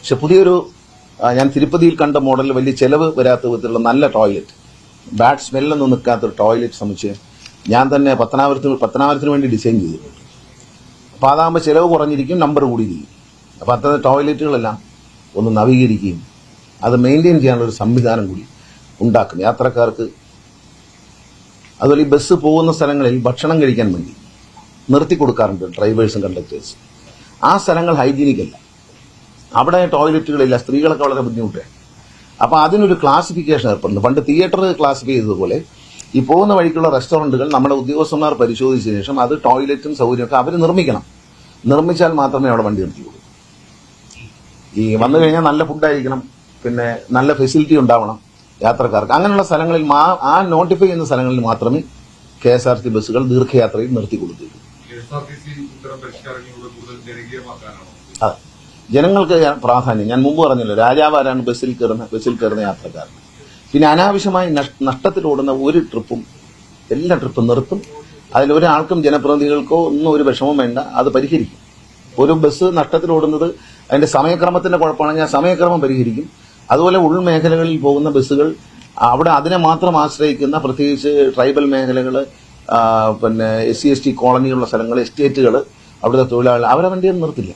പക്ഷെ പുതിയൊരു ഞാൻ തിരുപ്പതിയിൽ കണ്ട മോഡലിൽ വലിയ ചെലവ് വരാത്ത വിധത്തിലുള്ള നല്ല ടോയ്ലറ്റ്. ബാഡ് സ്മെല്ലൊന്നും നിൽക്കാത്ത ഒരു ടോയ്ലറ്റ് സമുച്ചയം ഞാൻ തന്നെ പത്തനാപുരത്തിന് പത്തനാപുരത്തിന് വേണ്ടി ഡിസൈൻ ചെയ്തിട്ടുണ്ട്. അപ്പോൾ അതാകുമ്പോൾ ചിലവ് കുറഞ്ഞിരിക്കും നമ്പർ കൂടിയിരിക്കും. അപ്പോൾ അത്തരം ടോയ്ലറ്റുകളെല്ലാം ഒന്ന് നവീകരിക്കുകയും അത് മെയിന്റെയിൻ ചെയ്യാനുള്ള ഒരു സംവിധാനം കൂടി ഉണ്ടാക്കും യാത്രക്കാർക്ക് അതുപോലെ ഈ ബസ് പോകുന്ന സ്ഥലങ്ങളിൽ ഭക്ഷണം കഴിക്കാൻ വേണ്ടി നിർത്തി കൊടുക്കാറുണ്ട് ഡ്രൈവേഴ്സും കണ്ടക്ടേഴ്സും ആ സ്ഥലങ്ങൾ ഹൈജീനിക് അല്ല. അവിടെ ടോയ്ലറ്റുകളില്ല സ്ത്രീകളൊക്കെ വളരെ ബുദ്ധിമുട്ടേ. അപ്പോൾ അതിനൊരു ക്ലാസിഫിക്കേഷൻ ഏർപ്പെടുന്നു. പണ്ട് തിയേറ്റർ ക്ലാസിഫൈ ചെയ്തതുപോലെ ഈ പോകുന്ന വഴിക്കുള്ള റെസ്റ്റോറന്റുകൾ നമ്മുടെ ഉദ്യോഗസ്ഥന്മാർ പരിശോധിച്ച ശേഷം അത് ടോയ്ലറ്റും സൗകര്യമൊക്കെ അവർ നിർമ്മിക്കണം. നിർമ്മിച്ചാൽ മാത്രമേ അവിടെ വണ്ടി നിർത്തിയുള്ളൂ ഈ വന്നു കഴിഞ്ഞാൽ നല്ല ഫുഡായിരിക്കണം പിന്നെ നല്ല ഫെസിലിറ്റി ഉണ്ടാവണം യാത്രക്കാർക്ക്. അങ്ങനെയുള്ള സ്ഥലങ്ങളിൽ മാ- ആ നോട്ടിഫൈ ചെയ്യുന്ന സ്ഥലങ്ങളിൽ മാത്രമേ കെ എസ് ആർ ടി ബസ്സുകൾ ദീർഘയാത്രയിൽ നിർത്തി കൊടുക്കുകയുള്ളൂ K S R T C ഇത്തരം പരിഷ്കാരങ്ങളിലൂടെ കൂടുതൽ ജനകീയമാക്കാനാണോ? അതെ. ജനങ്ങൾക്ക് പ്രാധാന്യം ഞാൻ മുമ്പ് പറഞ്ഞല്ലോ രാജാവാരാണ് ബസ്സിൽ കയറുന്ന ബസ്സിൽ കയറുന്ന യാത്രക്കാരൻ. പിന്നെ അനാവശ്യമായി നഷ്ടത്തിലോടുന്ന ഒരു ട്രിപ്പും എല്ലാ ട്രിപ്പും നിർത്തും. അതിൽ ഒരാൾക്കും ജനപ്രതിനിധികൾക്കോ ഒന്നും ഒരു വിഷമം വേണ്ട അത് പരിഹരിക്കും. ഒരു ബസ് നഷ്ടത്തിലോടുന്നത് അതിന്റെ സമയക്രമത്തിന്റെ കുഴപ്പമാണെങ്കിൽ ആ സമയക്രമം പരിഹരിക്കും. അതുപോലെ ഉൾമേഖലകളിൽ പോകുന്ന ബസ്സുകൾ അവിടെ അതിനെ മാത്രം ആശ്രയിക്കുന്ന പ്രത്യേകിച്ച് ട്രൈബൽ മേഖലകൾ പിന്നെ എസ് സി എസ് ടി കോളനികളുള്ള സ്ഥലങ്ങൾ എസ്റ്റേറ്റുകൾ അവിടുത്തെ തൊഴിലാളികൾ അവരെ വണ്ടിയൊന്നും നിർത്തില്ല.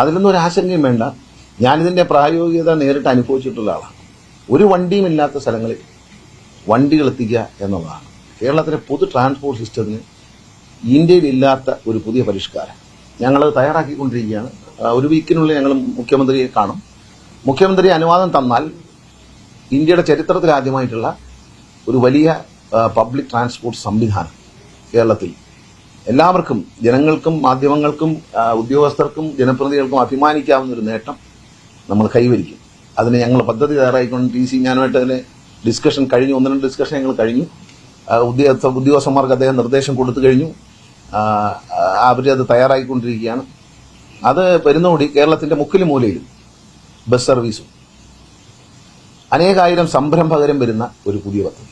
അതിലൊന്നും ഒരു ആശങ്കയും വേണ്ട. ഞാനിതിന്റെ പ്രായോഗികത നേരിട്ട് അനുഭവിച്ചിട്ടുള്ള ആളാണ്. ഒരു വണ്ടിയും ഇല്ലാത്ത സ്ഥലങ്ങളിൽ വണ്ടികൾ എത്തിക്കുക എന്നുള്ളതാണ്. കേരളത്തിലെ പൊതു ട്രാൻസ്പോർട്ട് സിസ്റ്റത്തിന് ഇന്ത്യയിൽ ഇല്ലാത്ത ഒരു പുതിയ പരിഷ്കാരം. ഞങ്ങളത് തയ്യാറാക്കിക്കൊണ്ടിരിക്കുകയാണ്. ഒരു വീക്കിനുള്ളിൽ ഞങ്ങൾ മുഖ്യമന്ത്രിയെ കാണും. മുഖ്യമന്ത്രി അനുവാദം തന്നാൽ ഇന്ത്യയുടെ ചരിത്രത്തിൽ ആദ്യമായിട്ടുള്ള ഒരു വലിയ പബ്ലിക് ട്രാൻസ്പോർട്ട് സംവിധാനം കേരളത്തിൽ എല്ലാവർക്കും ജനങ്ങൾക്കും മാധ്യമങ്ങൾക്കും ഉദ്യോഗസ്ഥർക്കും ജനപ്രതിനിധികൾക്കും അഭിമാനിക്കാവുന്ന ഒരു നേട്ടം നമ്മൾ കൈവരിക്കും. അതിന് ഞങ്ങൾ പദ്ധതി തയ്യാറായിക്കൊണ്ട് ടി സി ഞാനുമായിട്ട് അതിന് ഡിസ്കഷൻ കഴിഞ്ഞു. ഒന്ന് രണ്ട് ഡിസ്കഷൻ ഞങ്ങൾ കഴിഞ്ഞു. ഉദ്യോഗസ്ഥ ഉദ്യോഗസ്ഥന്മാർക്ക് അദ്ദേഹം നിർദ്ദേശം കൊടുത്തു കഴിഞ്ഞു. അവർ അത് തയ്യാറായിക്കൊണ്ടിരിക്കുകയാണ്. അത് വരുന്നോടി കേരളത്തിന്റെ മുക്കിലും മൂലയിലും ബസ് സർവീസും. അനേകായിരം സംരംഭകരും വരുന്ന ഒരു പുതിയ പദ്ധതി.